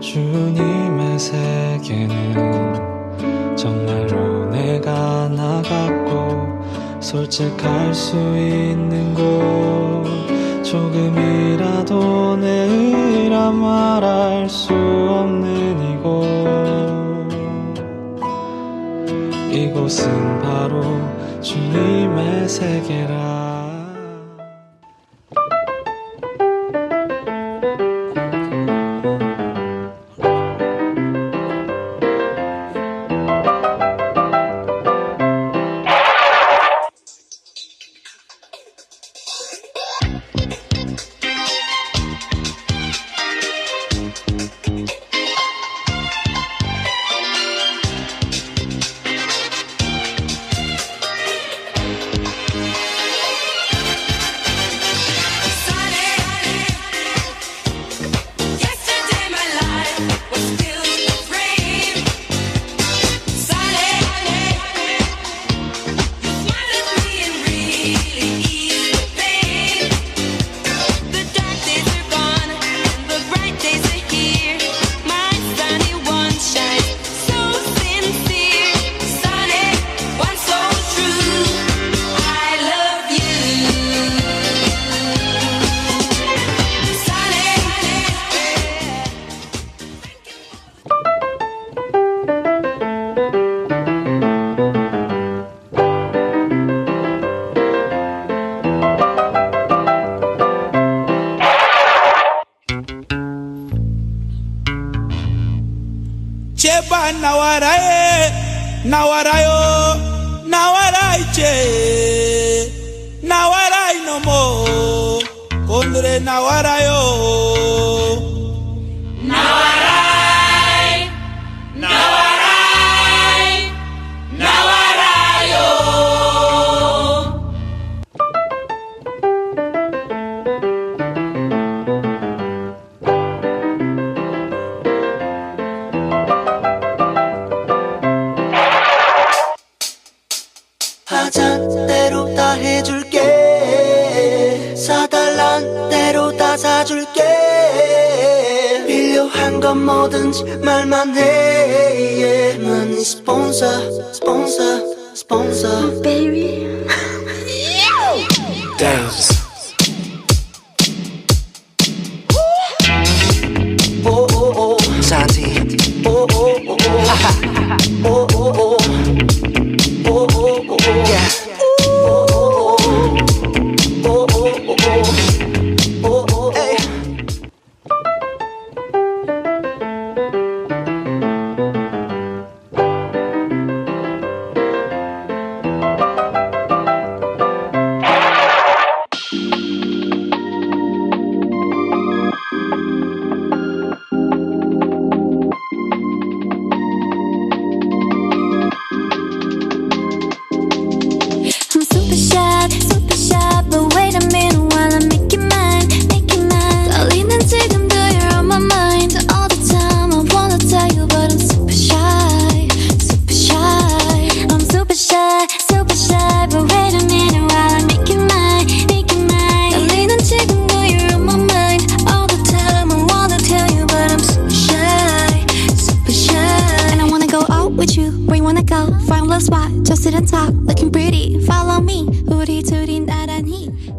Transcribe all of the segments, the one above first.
주님의 세계는 정말로 내가 나갔고 솔직할 수 있는 곳. 조금이라도 내일아 말할 수 없는 이곳. 이곳은 바로 주님의 세계라. sheba nawaraye nawarayo nawaraiche nawarai nomo kondre nawarayo. 도와줄게 필요한 건 뭐든지 말만 해 yeah. Money sponsor, sponsor, sponsor oh, Baby spot, just sit and talk, looking pretty. Follow me, Hootie tootie, that 둘이 나란히.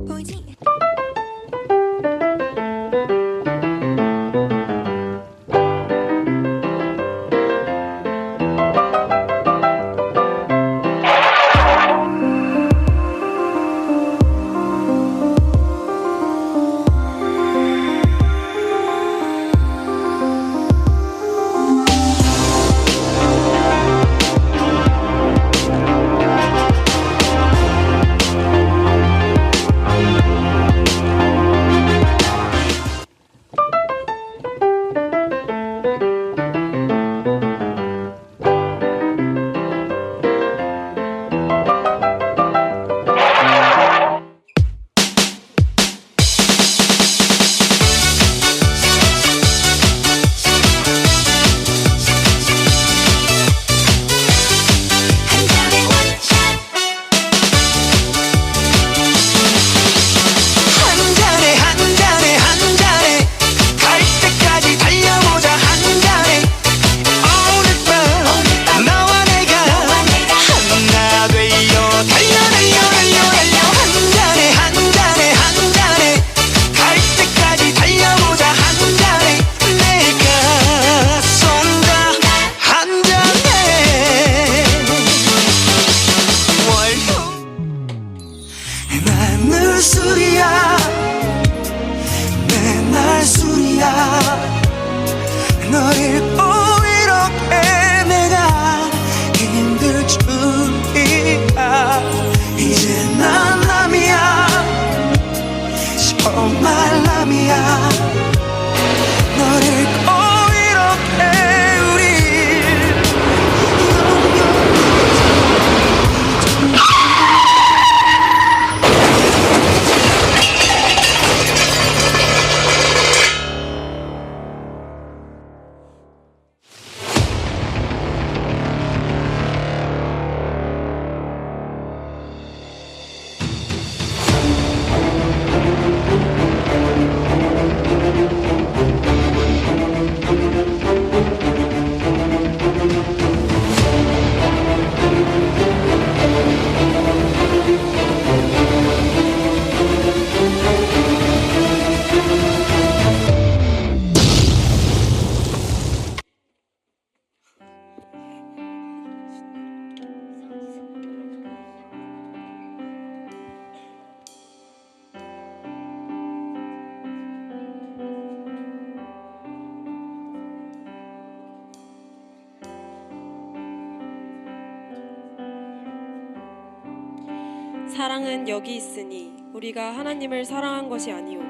사랑은 여기 있으니 우리가 하나님을 사랑한 것이 아니요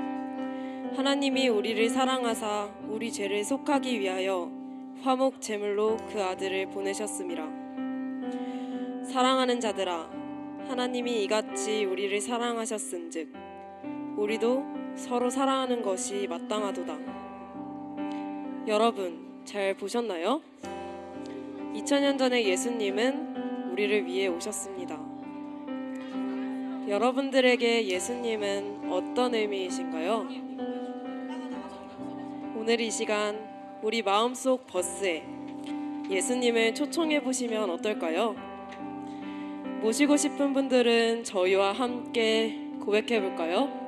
하나님이 우리를 사랑하사 우리 죄를 속하기 위하여 화목 제물로 그 아들을 보내셨음이라 사랑하는 자들아 하나님이 이같이 우리를 사랑하셨은즉 우리도 서로 사랑하는 것이 마땅하도다 여러분 잘 보셨나요? 2000년 전에 예수님은 우리를 위해 오셨습니다. 여러분들에게 예수님은 어떤 의미이신가요? 오늘 이 시간 우리 마음속 버스에 예수님을 초청해 보시면 어떨까요? 모시고 싶은 분들은 저희와 함께 고백해 볼까요?